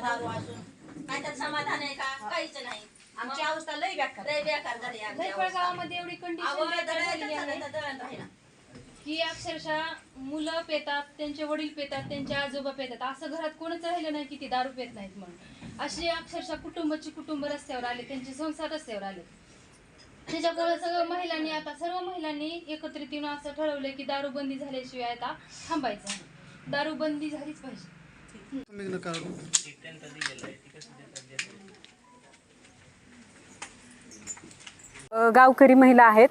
दारू असून काय त्यात समाधान आहे का? काहीच नाही. आमची अवस्था लई बेकार. लय बेकार झाली आमची लयपळ अवस्था. गावामध्ये एवढी कंडिशन दळण दळण राहीना. की अक्षरशः मुलं पेतात त्यांचे वडील पेतात त्यांचे आजोबा पेतात. असं घरात कोणच राहिलं नाही की ती दारू पेत नाहीत म्हणून. अशी अक्षरशः कुटुंबाची कुटुंब रस्त्यावर आले त्यांचे संसार रस्त्यावर आले. त्याच्यामुळे सगळं महिलांनी आता सर्व महिलांनी एकत्रित येऊन असं ठरवलं की दारूबंदी झाल्याशिवाय आता थांबायचं नाही. दारूबंदी झालीच पाहिजे. गावकरी महिला आहेत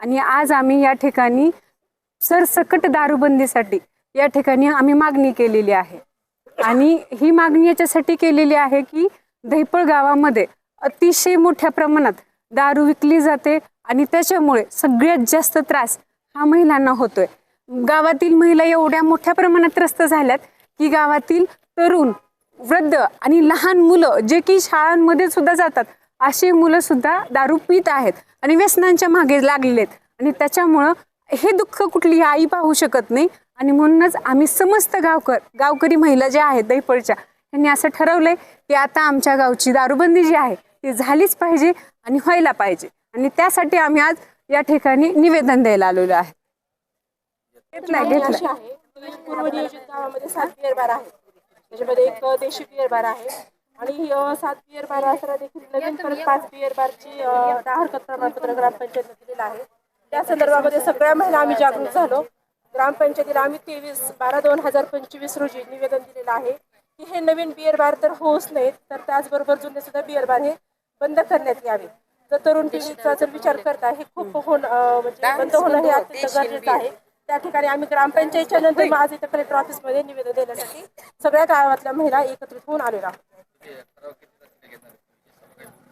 आणि आज आम्ही या ठिकाणी सरसकट दारूबंदीसाठी या ठिकाणी आम्ही मागणी केलेली आहे. आणि ही मागणी याच्यासाठी केलेली आहे की दहिपळ गावामध्ये अतिशय मोठ्या प्रमाणात दारू विकली जाते आणि त्याच्यामुळे सगळ्यात जास्त त्रास हा महिलांना होतोय. गावातील महिला एवढ्या मोठ्या प्रमाणात त्रस्त झाल्यात की गावातील तरुण वृद्ध आणि लहान मुलं जे की शाळांमध्ये सुद्धा जातात अशी मुलं सुद्धा दारू पित आहेत आणि व्यसनांच्या मागे लागलेले आहेत आणि त्याच्यामुळं हे दुःख कुठली आई पाहू शकत नाही. आणि म्हणूनच आम्ही समस्त गावकर गावकरी महिला ज्या आहेत दहीपळच्या यांनी असं ठरवलंय की आता आमच्या गावची दारूबंदी जी आहे ती झालीच पाहिजे आणि व्हायला पाहिजे. आणि त्यासाठी आम्ही आज या ठिकाणी निवेदन द्यायला आलेलो आहे. अशी आहे. की पूर्व नियोजित गावामध्ये सात बिअर बार आहेत. त्याच्यामध्ये एक देशी बिअर बार आहे. आणि सात बिअर बार असताना देखील नवीन परत पाच बिअर बारची दहा हरकत प्रमाणपत्र ग्रामपंचायतने दिलेलं आहे. त्या संदर्भामध्ये सगळ्या महिला आम्ही जागरूक झालो. ग्रामपंचायतीला आम्ही तेवीस बारा दोन हजार पंचवीस रोजी निवेदन दिलेलं आहे की हे नवीन बिअर बार तर होऊच नाहीत तर त्याचबरोबर जुने सुद्धा बिअर बार हे बंद करण्यात यावे जर तरुण पिढीचा जर विचार करता हे खूप होणं म्हणजे बंद होणं हे अत्यंत गरजेचं आहे. त्या ठिकाणी आम्ही ग्रामपंचायतच्या नंतर आज इथं कलेक्टर ऑफिसमध्ये निवेदन देण्यासाठी सगळ्या गावातल्या महिला एकत्रित होऊन आलेलो आहोत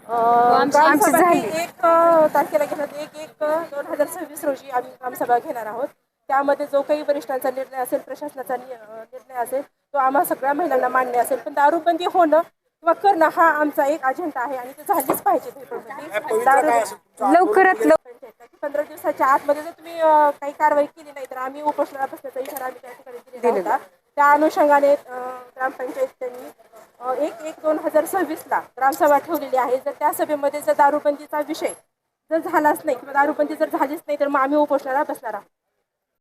अं, ग्रामसभा ही एक तारखेला घेण्यात एक एक दोन हजार सव्वीस रोजी आम्ही ग्रामसभा घेणार आहोत. त्यामध्ये जो काही वरिष्ठांचा निर्णय असेल प्रशासनाचा निर्णय असेल तो आम्हा सगळ्या महिलांना मान्य असेल. पण दारूबंदी होणं किंवा करणं हा आमचा एक अजेंडा आहे आणि ते झालीच पाहिजे लवकरात लवकर पंधरा दिवसाच्या आतमध्ये जर तुम्ही अं, काही कारवाई केली नाही तर आम्ही उपोषणाला बसण्याचा इशारा आम्ही त्या ठिकाणी दिलेला होता. त्या अनुषंगाने ग्रामपंचायत त्यांनी एक एक दोन हजार सव्वीसला ग्रामसभा ठेवलेली आहे. जर त्या सभेमध्ये जर दारूबंदीचा विषय जर झालाच नाही किंवा दारूबंदी जर झालीच नाही तर मग आम्ही उपोषणाला बसणार आहोत.